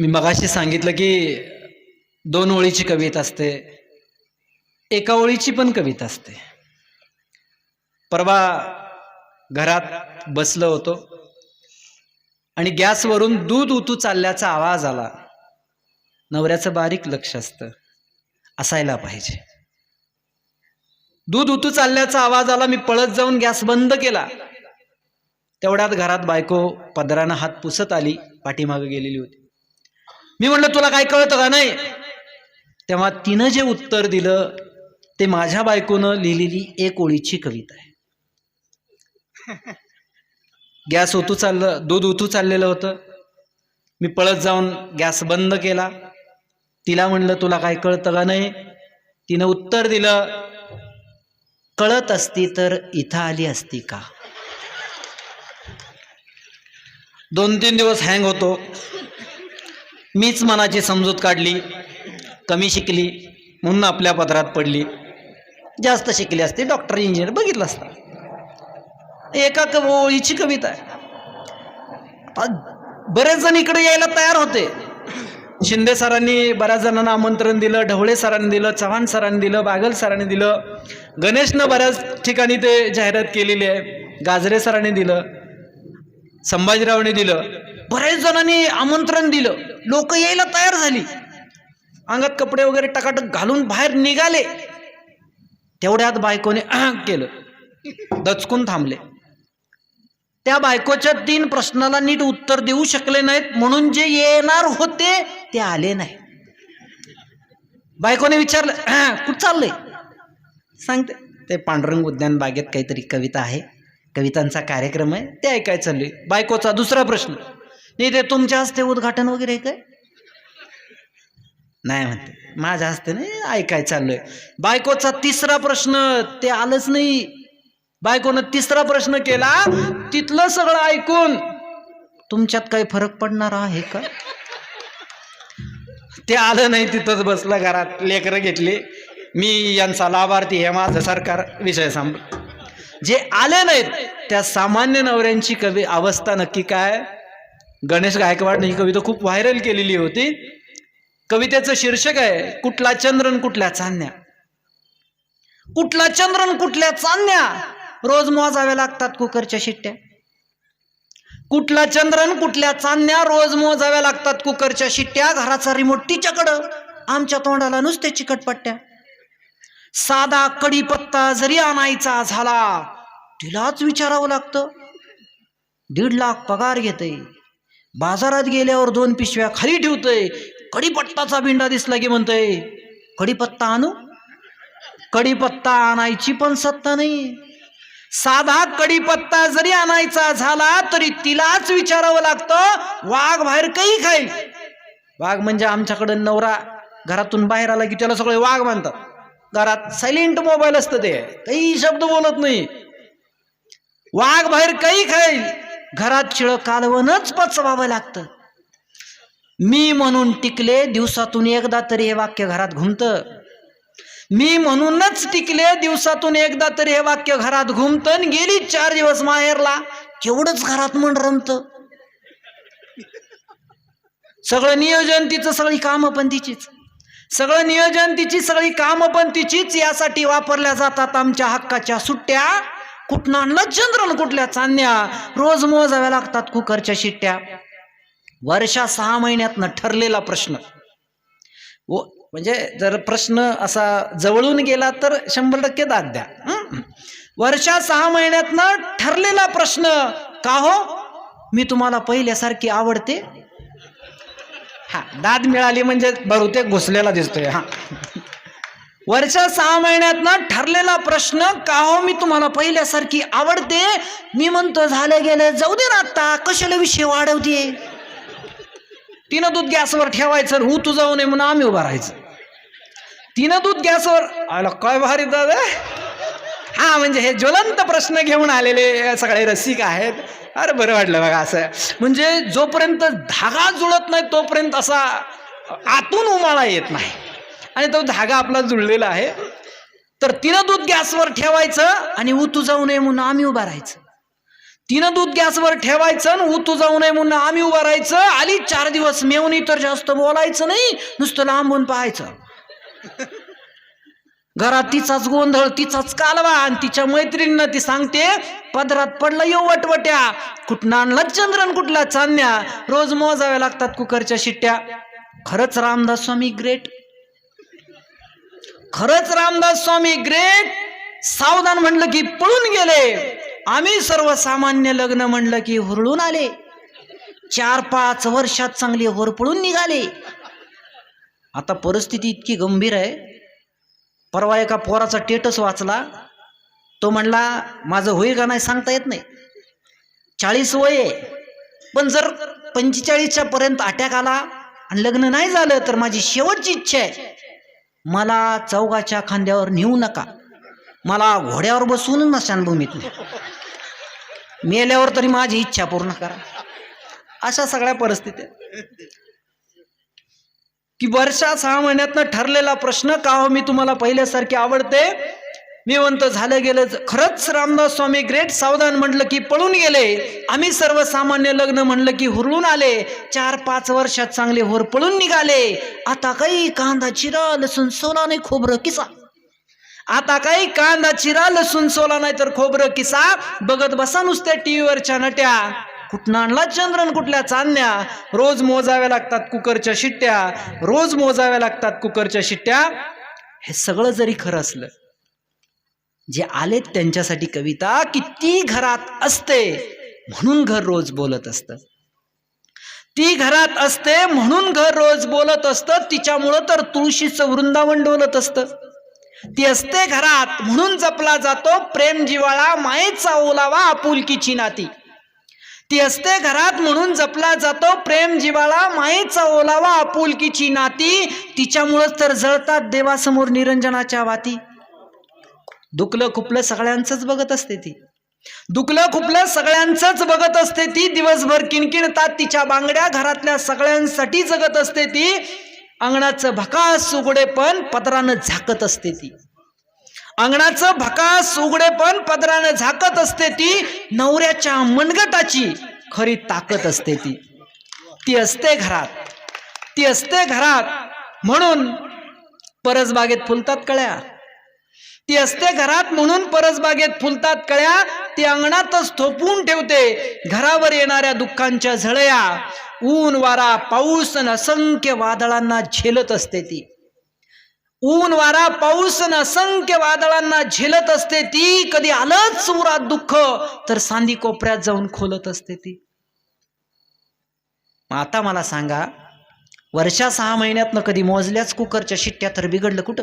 मी मगाशी सांगितलं की दोन ओळीची कविता असते एका ओळीची पण कविता असते. परवा घरात बसलो होतो आणि गॅसवरून दूध उतू चालल्याचा आवाज आला. नवऱ्याचं बारीक लक्ष असतं असायला पाहिजे. दूध उतू चालल्याचा आवाज आला मी पळत जाऊन गॅस बंद केला. तेवढ्यात घरात बायको पदरानं हात पुसत आली पाठीमागं गेलेली होती. मी म्हटलं तुला काय कळतं का नाही? तेव्हा तिनं जे उत्तर दिलं ते माझ्या बायकोनं लिहिलेली एक ओळीची कविता आहे. गॅस ओतू चाललं दूध उतू चाललेलं होतं. मी पळत जाऊन गॅस बंद केला. तिला म्हणलं तुला काय कळतं का नाही? तिनं उत्तर दिलं कळत असती तर इथं आली असती का? दोन तीन दिवस हँग होतो. मीच मनाची समजूत काढली कमी शिकली म्हणून आपल्या पदरात पडली. जास्त शिकली असते डॉक्टर इंजिनियर बघितलं असतं. एका कव ओळीची कविता आहे. बरेच जण इकडे यायला तयार होते. शिंदे सरांनी बऱ्याच जणांना आमंत्रण दिलं ढवळे सरांनी दिलं चव्हाण सरांनी दिलं बागल सरांनी दिलं गणेशनं बऱ्याच ठिकाणी ते जाहिरात केलेली आहे. गाजरे सरांनी दिलं संभाजीरावने दिलं बऱ्याच जणांनी आमंत्रण दिलं. लोक यायला तयार झाली. अंगात कपडे वगैरे टकाटक घालून बाहेर निघाले. तेवढ्यात बायकोने केलं. दचकून थांबले. त्या बायकोच्या तीन प्रश्नाला नीट उत्तर देऊ शकले नाहीत. म्हणून जे येणार होते ते आले नाही. बायकोने विचारलं कुठं चाललंय? सांगते. ते पांडुरंग उद्यान बागेत काहीतरी कविता आहे. कवितांचा कार्यक्रम आहे. ते ऐकाय चाललोय. बायकोचा दुसरा प्रश्न नाही ते तुमच्या हस्ते उद्घाटन वगैरे आहे काय? नाही म्हणते. माझ्या हस्ते नाही ऐकाय चाललोय. बायकोचा तिसरा प्रश्न ते आलंच नाही. बायकोनं तिसरा प्रश्न केला तिथलं सगळं ऐकून. तुमच्यात काही फरक पडणार आहे का? ते आलं नाही तिथंच बसलं घरात. लेकरं घेतली. मी यांचा लाभार्थी हे माझं सरकार. विषय सांभ जे आले नाहीत त्या सामान्य नवऱ्यांची कवी अवस्था नक्की काय? गणेश गायकवाडने ही कविता खूप व्हायरल केलेली होती. कवितेचं शीर्षक आहे कुठला चंद्रन कुठल्या चांदण्या? कुठला चंद्रन कुठल्या चांदण्या? रोज मोजाव्या लागतात कुकरच्या शिट्ट्या. कुठला चंद्रन कुठल्या चांदण्या? रोज मोजाव्या लागतात कुकरच्या शिट्ट्या. घराचा रिमोट तिच्याकडं आमच्या तोंडाला नुसते चिकटपट्ट्या. साधा कडीपत्ता जरी आणायचा झाला तिलाच विचारावं लागतं. दीड लाख पगार घेतय. बाजारात गेल्यावर दोन पिशव्या खाली ठेवतय. कडीपत्ताचा बिंडा दिसला की म्हणतय कडीपत्ता आणू? कडीपत्ता आणायची पण सत्ता नाही. साधा कडीपत्ता जरी आणायचा झाला तरी तिलाच विचारावं लागतं वाघ बाहेर काही खाईल. वाघ म्हणजे आमच्याकडं नवरा घरातून बाहेर आला की त्याला सगळे वाघ मानतात घरात सायलेंट मोबाईल असतं ते. काही शब्द बोलत नाही. वाघ बाहेर काही खाईल. घरात शिळ कालवणच पचवावं लागतं. मी म्हणून टिकले दिवसातून एकदा तरी हे वाक्य घरात घुमतं. मी म्हणूनच टिकले दिवसातून एकदा तरी हे वाक्य घरात घुमतं गेली चार दिवस माहेरला केवढंच घरात मन रमत. सगळं नियोजन तिचं सगळी कामं पण तिचीच. सगळं नियोजन तिची सगळी कामं पण तिचीच यासाठी वापरल्या जातात आमच्या हक्काच्या सुट्ट्या. कुठनं आणलं? जनरल कुठल्या? चांदण्या. रोज मोजाव्या लागतात कुकरच्या शिट्ट्या. वर्षा सहा महिन्यातनं ठरलेला प्रश्न. व म्हणजे जर प्रश्न असा जवळून गेला तर शंभर टक्के दाद द्या. वर्षा सहा महिन्यातनं ठरलेला प्रश्न. का हो? मी तुम्हाला पहिल्यासारखी आवडते. हा दाद मिळाली म्हणजे बहुतेक घुसलेला दिसतोय. हा. वर्षा सहा महिन्यातनं ठरलेला प्रश्न का हो मी तुम्हाला पहिल्यासारखी आवडते? मी म्हणतो झालं गेलं जाऊ दे ना आता कशाला विषय वाढवते? तिनं दूध गॅसवर ठेवायचं हू तू जाऊ नये म्हणून आम्ही उभा राहायचं. तिनं दूध गॅसवर आला काय भारी दादा. हा म्हणजे हे ज्वलंत प्रश्न घेऊन आलेले सगळे रसिक आहेत. अरे बरं वाटलं बघा असं. म्हणजे जोपर्यंत धागा जुळत नाही तोपर्यंत असा आतून उमाळा येत नाही. आणि तो धागा आपला जुळलेला आहे. तर तिनं दूध गॅसवर ठेवायचं आणि उतू जाऊ नये म्हणून आम्ही उभा राहायचं. तिनं दूध गॅसवर ठेवायचं आणि उतू जाऊ नये म्हणून आम्ही उभं राहायचं. आली चार दिवस मेवणी तर जास्त बोलायचं नाही नुसतं लांबून पाहायचं. घरात तिचाच गोंधळ तिचाच कालवा आणि तिच्या मैत्रिणीनं ती सांगते पदरात पडलं यो वटवट्या कुठनं आणला चंद्रन कुठला चांदण्या? रोज मोजाव्या लागतात कुकरच्या शिट्ट्या. खरंच रामदास स्वामी ग्रेट खरंच रामदास स्वामी ग्रेट सावधान म्हणलं की पळून गेले. आम्ही सर्वसामान्य लग्न म्हणलं की हुरळून आले. चार पाच वर्षात चांगले होरपळून निघाले. आता परिस्थिती इतकी गंभीर आहे. परवा एका पोराचा टेटस वाचला. तो म्हणला माझं होईल का नाही सांगता येत नाही. चाळीस वय आहे. पण जर पंचेचाळीसच्या पर्यंत अटॅक आला आणि लग्न नाही झालं तर माझी शेवटची इच्छा आहे. मला चौगाच्या खांद्यावर नेऊ नका. मला घोड्यावर बसून मशानभूमीत मेल्यावर तरी माझी इच्छा पूर्ण करा. अशा सगळ्या परिस्थिती की वर्षा सहा महिन्यातनं ठरलेला प्रश्न का हो मी तुम्हाला पहिल्यासारखे आवडते? मी म्हणतो झालं गेलं खरंच रामदास स्वामी ग्रेट सावधान म्हटलं की पळून गेले. आम्ही सर्वसामान्य लग्न म्हणलं की हुरळून आले. चार पाच वर्षात चांगले होर पळून निघाले. आता काही कांदा चिरा लसूण सोला नाही खोबरं किसा. आता काही कांदा चिरा लसूण सोला नाही तर खोबरं किसा. बघत बसा नुसत्या टीव्हीवरच्या नट्या. कुठनं आणला चंद्रन कुठल्या चांदण्या? रोज मोजाव्या लागतात कुकरच्या शिट्ट्या. रोज मोजाव्या लागतात कुकरच्या शिट्ट्या. हे सगळं जरी खरं असलं जे आलेत त्यांच्यासाठी कविता की ती घरात असते म्हणून घर रोज बोलत असतं. ती घरात असते म्हणून घर रोज बोलत असतं तिच्यामुळं तर तुळशीचं वृंदावन डोलत असतं. ती असते घरात म्हणून जपला जातो प्रेम जिवाळा मायेचा ओलावा आपुलकीची नाती. ती असते घरात म्हणून जपला जातो प्रेम जिवाळा मायेचा ओलावा आपुलकीची नाती तिच्यामुळंच तर जळतात देवासमोर निरंजनाच्या वाती. दुखलं खुपलं सगळ्यांचंच बघत असते ती. दुखलं खुपलं सगळ्यांचंच बघत असते ती. दिवसभर किणकिणतात तिच्या बांगड्या घरातल्या सगळ्यांसाठी जगत असते ती. अंगणाचं भकास उघडेपण पदरानं झाकत असते ती. अंगणाचं भकास उघडेपण पदरानं झाकत असते ती. नवऱ्याच्या मनगटाची खरी ताकद असते ती. ती असते घरात. ती असते घरात. म्हणून परसबागेत फुलतात कळ्या. ती असते घरात म्हणून परसबागेत फुलतात कळ्या ती अंगणातच थोपून ठेवते. घरावर येणाऱ्या दुःखांच्या झळया ऊन वारा पाऊस आणि असंख्य वादळांना झेलत असते ती. ऊन वारा पाऊस आणि असंख्य वादळांना झेलत असते ती. कधी आलंच उरात दुःख तर सांदी कोपऱ्यात जाऊन खोलत असते ती. आता मला सांगा वर्षा सहा महिन्यातनं कधी मोजल्याच कुकरच्या शिट्ट्या तर बिघडलं कुठं?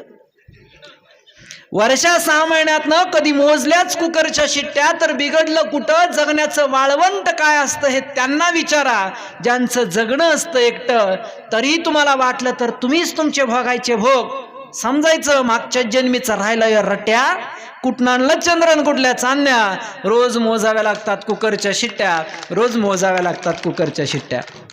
वर्षा सहा महिन्यातनं कधी मोजल्याच कुकरच्या शिट्ट्या तर बिघडलं कुठं? जगण्याचं वाळवंत काय असतं हे त्यांना विचारा. ज्यांचं जगणं असतं एकटं तरी तुम्हाला वाटलं तर तुम्हीच तुमचे भोगायचे भोग. समजायचं? मागच्या जन्मीचं राहिलं या रट्या कुठनं चंद्रन? कुठल्या चांदण्या? रोज मोजाव्या लागतात कुकरच्या शिट्ट्या. रोज मोजाव्या लागतात कुकरच्या शिट्ट्या.